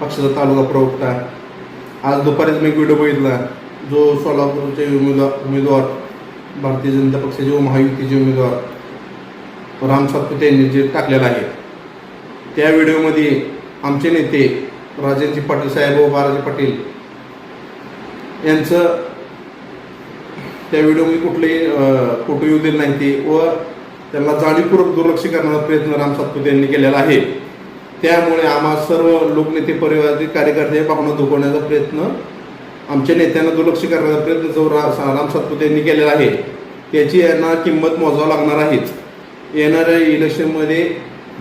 पक्षाचा तालुका प्रवक्ता. आज दुपारीच मी एक व्हिडिओ बघितला. जो सोलापूरचे उमेदवार उमेदवार भारतीय जनता पक्षाचे व महायुतीचे उमेदवार राम सातपुते यांनी जे टाकलेला आहे त्या व्हिडिओमध्ये आमचे नेते राजेंजी पाटील साहेब व बालाजी पाटील यांचं त्या व्हिडिओमध्ये कुठलेही फोटो येऊ दिले नाही ते व त्यांना जाणीवपूर्वक दुर्लक्ष करण्याचा प्रयत्न राम सातपुते यांनी केलेला आहे. त्यामुळे आम्हा सर्व लोकनेते परिवारातील कार्यकर्ते पाहुणं धुकवण्याचा प्रयत्न आमच्या नेत्यांना दुर्लक्ष करण्याचा प्रयत्न जो रा राम सातपुते यांनी केलेला आहे त्याची यांना किंमत मोजावं लागणार आहेच. येणाऱ्या इलेक्शनमध्ये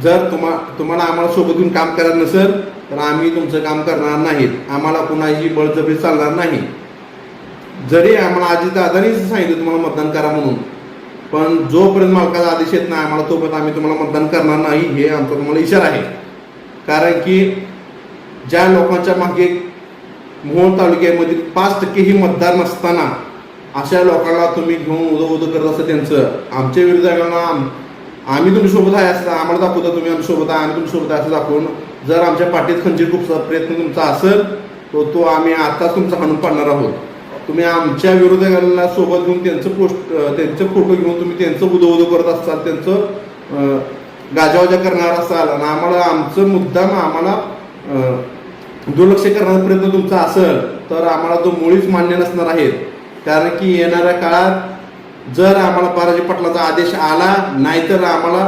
जर तुम्हा तुम्हाला आम्हाला सोबत घेऊन काम करायचं नसेल तर आम्ही तुमचं काम करणार नाहीत आम्हाला कुणाची बळजबरी चालणार नाही. जरी आम्हाला आजी दादानीच सांगितलं तुम्हाला मतदान करा म्हणून पण जोपर्यंत मालकाचा आदेश येत नाही आम्हाला तोपर्यंत आम्ही तुम्हाला मतदान करणार नाही हे आमचा तुम्हाला इशारा आहे. कारण की ज्या लोकांच्या मागे मोहोळ तालुक्यामधील पाच टक्के ही मतदार नसताना अशा लोकांना तुम्ही घेऊन उदो उदो करत असता त्यांचं. आमच्या विरोधाला आम्ही तुम्ही सोबत आहे असं आम्हाला दाखवता तुम्ही आमच्यासोबत आहे आम्ही तुमच्यासोबत आहे असं दाखवून जर आमच्या पाठीत खंजीर खूपचा प्रयत्न तुमचा असेल तो तो आम्ही आताच तुमचा हाणून पाडणार आहोत. तुम्ही आमच्या विरोधकांना सोबत घेऊन त्यांचं पोस्ट त्यांचे फोटो घेऊन तुम्ही त्यांचं उदो उदो करत असाल त्यांचं गाजावाजा करणार असाल आणि आम्हाला आमचं मुद्दाम आम्हाला दुर्लक्ष करण्याचा प्रयत्न तुमचा असेल तर आम्हाला तो मुळीच मान्य नसणार आहेत कारण की येणाऱ्या काळात जर आम्हाला बाराजी पाटलाचा आदेश आला नाहीतर आम्हाला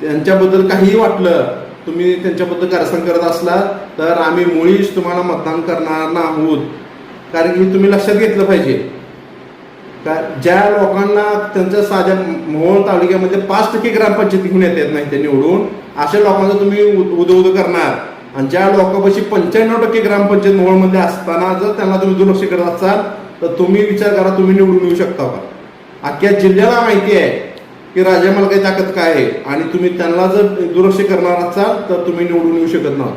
त्यांच्याबद्दल काहीही वाटलं तुम्ही त्यांच्याबद्दल कारस्थान करत असला तर आम्ही मुळीच तुम्हाला मतदान करणार नाहोत कारण की तुम्ही लक्षात घेतलं पाहिजे. ज्या लोकांना त्यांच्या साध्या मोहोळ तालुक्यामध्ये पाच टक्के ग्रामपंचायत घेऊन येत येत नाही ते निवडून अशा लोकांना तुम्ही उद उद करणार. आणि ज्या लोकांपाशी पंच्याण्णव टक्के ग्रामपंचायत मोहोळमध्ये असताना जर त्यांना तुम्ही दुर्लक्ष करत असाल तर तुम्ही विचार करा तुम्ही निवडून येऊ शकता का? अख्ख्या जिल्ह्याला माहिती आहे की राजा मला ताकद काय आहे. आणि तुम्ही त्यांना जर दुर्लक्ष करणार असाल तर तुम्ही निवडून येऊ शकत नाही.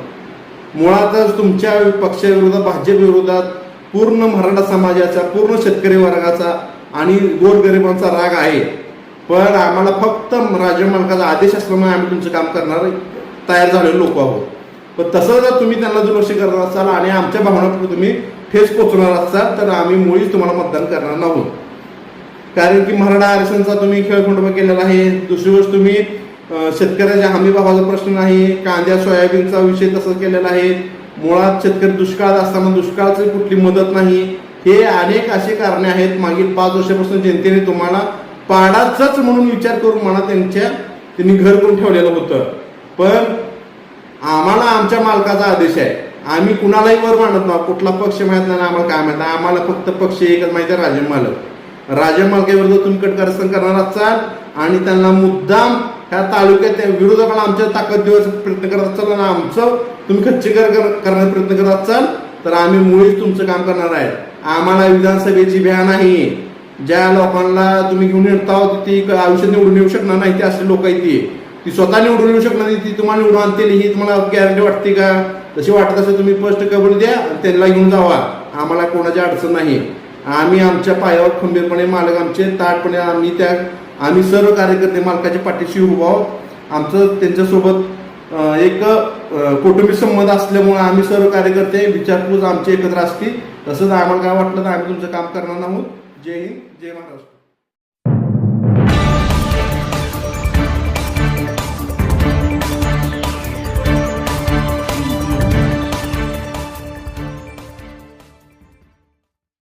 मुळातच तुमच्या पक्षाविरोधात भाजप विरोधात पूर्ण मराठा समाजाचा पूर्ण शेतकरी वर्गाचा आणि गोरगरिबांचा राग आहे. पण आम्हाला फक्त राज्य मालकाचा आदेश असल्यामुळे आम्ही तुमचं काम करणार तयार झालेले लोक आहोत. पण तसं जर तुम्ही त्यांना दुर्लक्ष करणार असाल आणि आमच्या भावना तुम्ही ठेस पोचणार असाल तर आम्ही मुळीच तुम्हाला मतदान करणार नाहोत. कारण की मराठा आरक्षणचा तुम्ही खेळखंडोबा केलेला आहे. दुसरी गोष्ट तुम्ही शेतकऱ्याच्या हमी भावाचा प्रश्न नाही. कांद्या सोयाबीनचा विषय तसं केलेला आहे. मुळात शेतकरी दुष्काळात असताना दुष्काळाची कुठली मदत नाही. हे अनेक असे कारणे आहेत. मागील पाच वर्षापासून जनतेने तुम्हाला पाडाचाच म्हणून विचार करून म्हणा त्यांच्या त्यांनी घर करून ठेवलेलं होतं. पण आम्हाला आमच्या मालकाचा आदेश आहे. आम्ही कुणालाही वर मानत नाही. कुठला पक्ष माहीत नाही आम्हाला काय माहीत नाही. आम्हाला फक्त पक्ष एकच माहिती आहे राजे मालक. राजे मालकाविरुद्ध तुम्ही कटकारस्थान करणार असाल आणि त्यांना मुद्दाम ह्या तालुक्यात विरोधकाला आमच्या ताकद देण्याचा प्रयत्न करत असाल आणि आमचं तुम्ही खच्चीकर कर- करण्याचा प्रयत्न करत असाल तर आम्ही मुळीच तुमचं काम करणार आहे आम्हाला विधानसभेची भ्या नाही. ज्या लोकांना तुम्ही घेऊन येता ती आयुष्यात निवडून येऊ शकणार नाही ते असे लोक आहेत ती. ती स्वतः निवडून येऊ शकणार नाही ती तुम्हाला निवडून आणतील ही तुम्हाला गॅरंटी वाटते का? तशी वाटत असेल तुम्ही फर्स्ट कबूल द्या त्यांना घेऊन जावा. आम्हाला कोणाची अडचण नाही. आम्ही आमच्या पायावर खंबीरपणे मालक आमचे ताटपणे आम्ही त्या आम्ही सर्व कार्यकर्ते मालकाच्या पाठीशी उभा आहोत. आमचं त्यांच्यासोबत एक कौटुंबिक संबंध असल्यामुळे आम्ही सर्व कार्यकर्ते विचारपूस आमचे एकत्र असतील. तसंच आम्हाला काय वाटलं तर आम्ही तुमचं काम करणार आहोत. जय हिंद जय महाराष्ट्र.